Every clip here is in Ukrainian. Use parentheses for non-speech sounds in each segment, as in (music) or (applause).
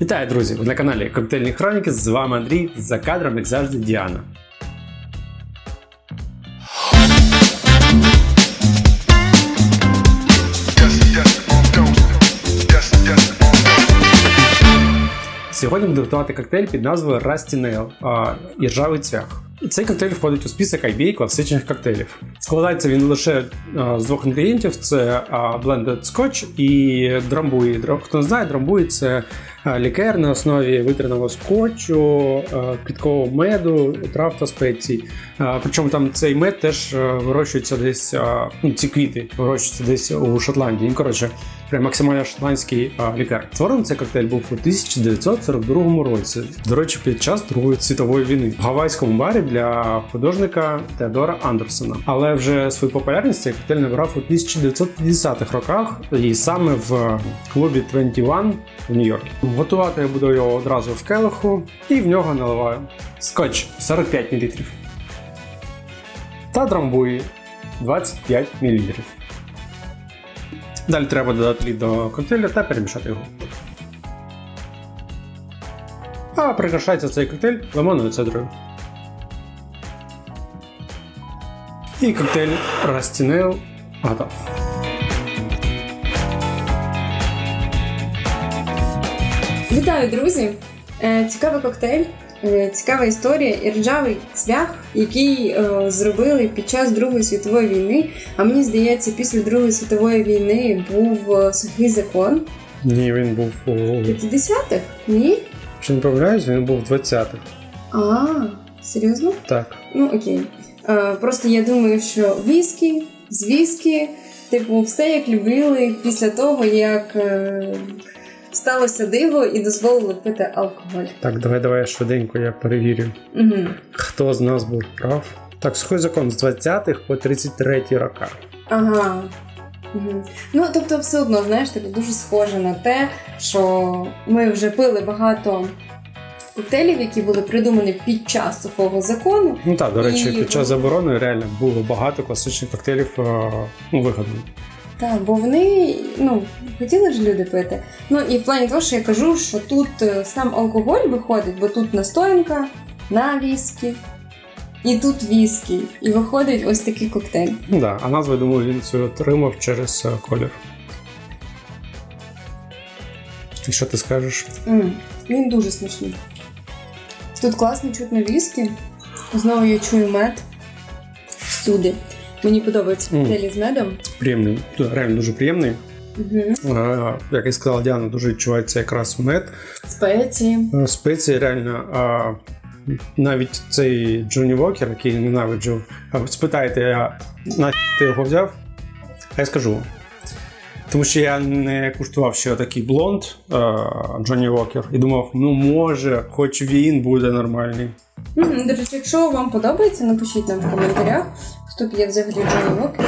Вітаю, друзі! Ви на каналі Коктейльні Хроніки. З вами Андрій. За кадром, як завжди, Діана. Сьогодні буду готувати коктейль під назвою Rusty Nail а, іржавий цвях. Цей коктейль входить у список IBA класичних коктейлів. Складається він лише а, з двох інгредієнтів: це а, blended scotch і драмбуї. Хто не знає, драмбуї це а, лікер на основі витряного скотчу, квіткового меду, трав та спецій. А, Причому там цей мед теж вирощується десь, а, ну, ці квіти вирощуються десь у Шотландії. Коротше, прям максимально шотландський а, лікар. Створений цей коктейль був у 1942 році. До речі, під час Другої світової війни в гавайському барі для художника Теодора Андерсона. Але вже свою популярність цей коктейль набрав у 1950-х роках, і саме в клубі 21 в Нью-Йорку. Готувати я буду його одразу в келиху і в нього наливаю скотч 45 мл та драмбуї 25 мл. Далі треба додати лід до коктейля та перемішати його. А прикрашається цей коктейль лимонною цедрою. І коктейль Nail готов. Вітаю, друзі! Е, Цікавий коктейль, е, цікава історія і ржавий цвях, який е, зробили під час Другої світової війни. А мені здається, після Другої світової війни був сухий закон. Ні, він був у. 50-х? Ні? Якщо не помиляюсь, він був в 20-х. А, серйозно? Так. Ну окей. Е, Просто я думаю, що віскі, з типу, все як любили після того, як е, сталося диво і дозволили пити алкоголь. Так, давай, давай швиденько я перевірю. Угу. Хто з нас був прав? Так, сухий закон з 20-х по 33 роки. Ага. Угу. Ну, тобто, все одно, знаєш, типу, дуже схоже на те, що ми вже пили багато коктейлів, які були придумані під час сухого закону. Ну так, до речі, І- під час заборони реально було багато класичних коктейлів е, ну, вигаданих. Так, бо вони ну, хотіли ж люди пити. Ну і в плані того, що я кажу, що тут е, сам алкоголь виходить, бо тут настоянка на віскі, і тут віскі. І виходить ось такий коктейль. Ну да, а назву, я думаю, він цю отримав через е, колір. І що ти скажеш? м він дуже смачний. Тут класно чутно віскі. Знову я чую мед всюди. Мені подобаються Мм. коктейлі з медом. Приємний, реально дуже приємний. Е, Як і сказала Діана, дуже відчувається якраз мед. Спеції. Е, Спеції реально. А, навіть цей Джонні Вокер, який я ненавиджу, а, спитаєте, я на ти його взяв? А я скажу. Тому що я не куштував ще такий блонд е, Джонні Вокер і думав, ну може, хоч він буде нормальний. До речі, якщо вам подобається, напишіть нам в коментарях, хто п'є взагалі Джонні Вокер.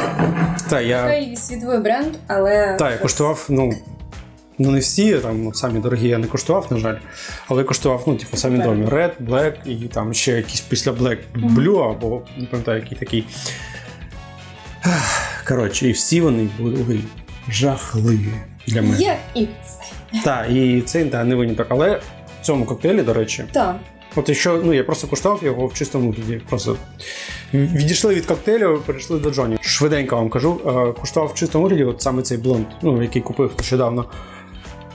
Та я, Хай світовий бренд, але. та, я куштував, ну. Ну, не всі, там самі дорогі я не куштував, на жаль. Але куштував, ну, типу, самі домі. Red, Black і там ще якийсь після Black Blue, або не пам'ятаю, який такий. Коротше, і всі вони були жахливі для мене. Як і це. Так, і цей да, не виняток. Але в цьому коктейлі, до речі, Так. от якщо ну я просто куштував його в чистому вигляді. Просто відійшли від коктейлю, перейшли до Джоні. Швиденько вам кажу, е, куштував в чистому вигляді, от саме цей блонд, ну який купив нещодавно.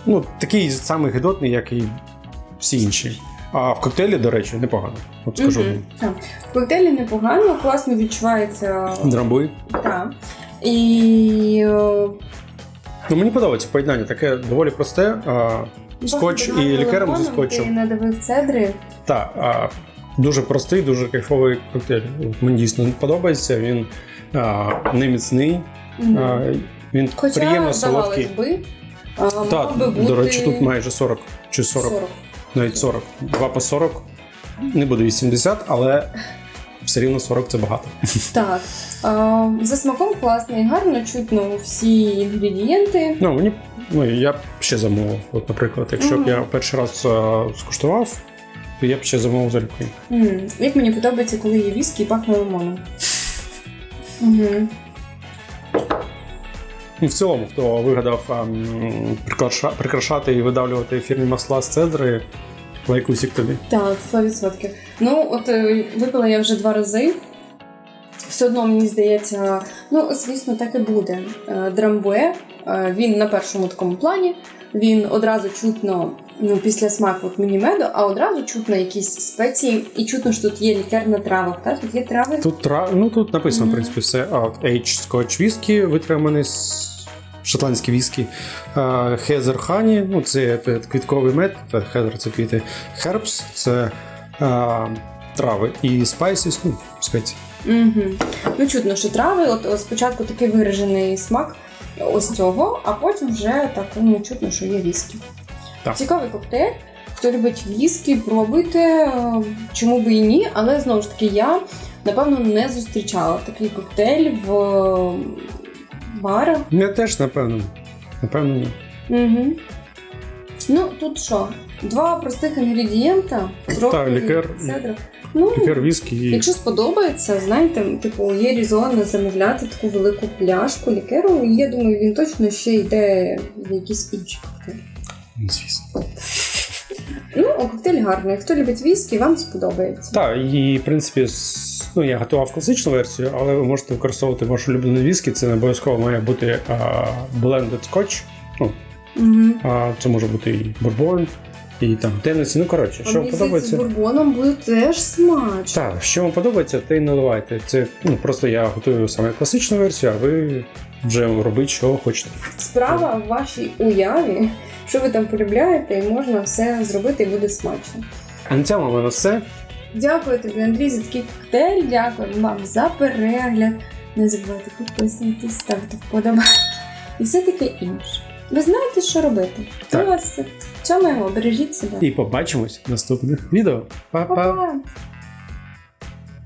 Ну, такий самий гидотний, як і всі інші. А в коктейлі, до речі, непогано. От скажу. Мгм. Так. В коктейлі непогано, класно відчувається. Драмбуй. Так. І. е, Ну мені подобається поєднання, таке доволі просте. А, скотч і лікером зі скотчем. Ти надавив цедри. Так, а, дуже простий, дуже кайфовий коктейль. Мені дійсно подобається. Він а, не міцний, а, він Хоча, приємно солодкий. би, а, Так, би бути до речі, тут майже 40 чи 40, 40. навіть 40. 2 по 40. Не буде 80, але все рівно 40 це багато. (laughs) Так. А, за смаком класний, гарно чутно всі інгредієнти. Ну, мені ну, я б ще замовив. От, наприклад, якщо б я перший раз а, скуштував, то я б ще замовив залюбки. М, Як мені подобається, коли є віскі і пахне лимоном. Угу. І в цілому, хто вигадав а, м, прикраша- прикрашати і видавлювати ефірні масла з цедри, лайкусик тобі. Так, 100%. Ну, от е, випила я вже два рази. Все одно мені здається, ну, звісно, так і буде. Е, Драмбуе, е, він на першому такому плані, він одразу чутно, ну, після смаку от мені меду, а одразу чутно якісь спеції, і чутно, що тут є лікер на травах. Так? Тут є трави. Тут тра... ну тут написано, в принципі, все. Age Scotch Whisky, витриманий з шотландський віскі. Хезер Хані, ну це е, квітковий мед, хезер це квіти. Herbs це а, трави. І Spices, ну, спеції. Угу. Ну, чутно, що трави, от спочатку такий виражений смак ось цього, а потім вже так ну, чутно, що є віскі. Так. Цікавий коктейль. Хто любить віскі, пробуйте, е, чому би і ні, але знову ж таки, я напевно не зустрічала такий коктейль в е. Я теж, напевно. Напевно, ні. Угу. Ну, тут що? Два простих інгредієнта, трохи лікер. цедра. Ну, Лікер віскі і Якщо сподобається, знаєте, типу, є різон замовляти таку велику пляшку лікеру, і я думаю, він точно ще йде в якісь інші коктейлі. звісно. Ну, коктейль гарний. Хто любить віскі, вам сподобається. Так, і в принципі, ну я готував класичну версію, але ви можете використовувати вашу улюблену віскі. Це не обов'язково має бути а, blended scotch. Ну, Угу. а це може бути і бурбон, і там Теннессі. Ну коротше, А що вам здається, з бурбоном буде теж смачно. Так, що вам подобається, те й наливайте. Це ну просто я готую саме класичну версію, а ви вже робіть, що хочете. Справа в вашій уяві, що ви там полюбляєте, і можна все зробити і буде смачно. А на цьому в мене все. Дякую тобі, Андрій, за такий коктейль. Дякую вам за перегляд. Не забувайте підписуватись, ставити вподобайки і все таке інше. Ви знаєте, що робити. Ми вас цьому бережіть себе. І побачимось в наступних відео. Па-па!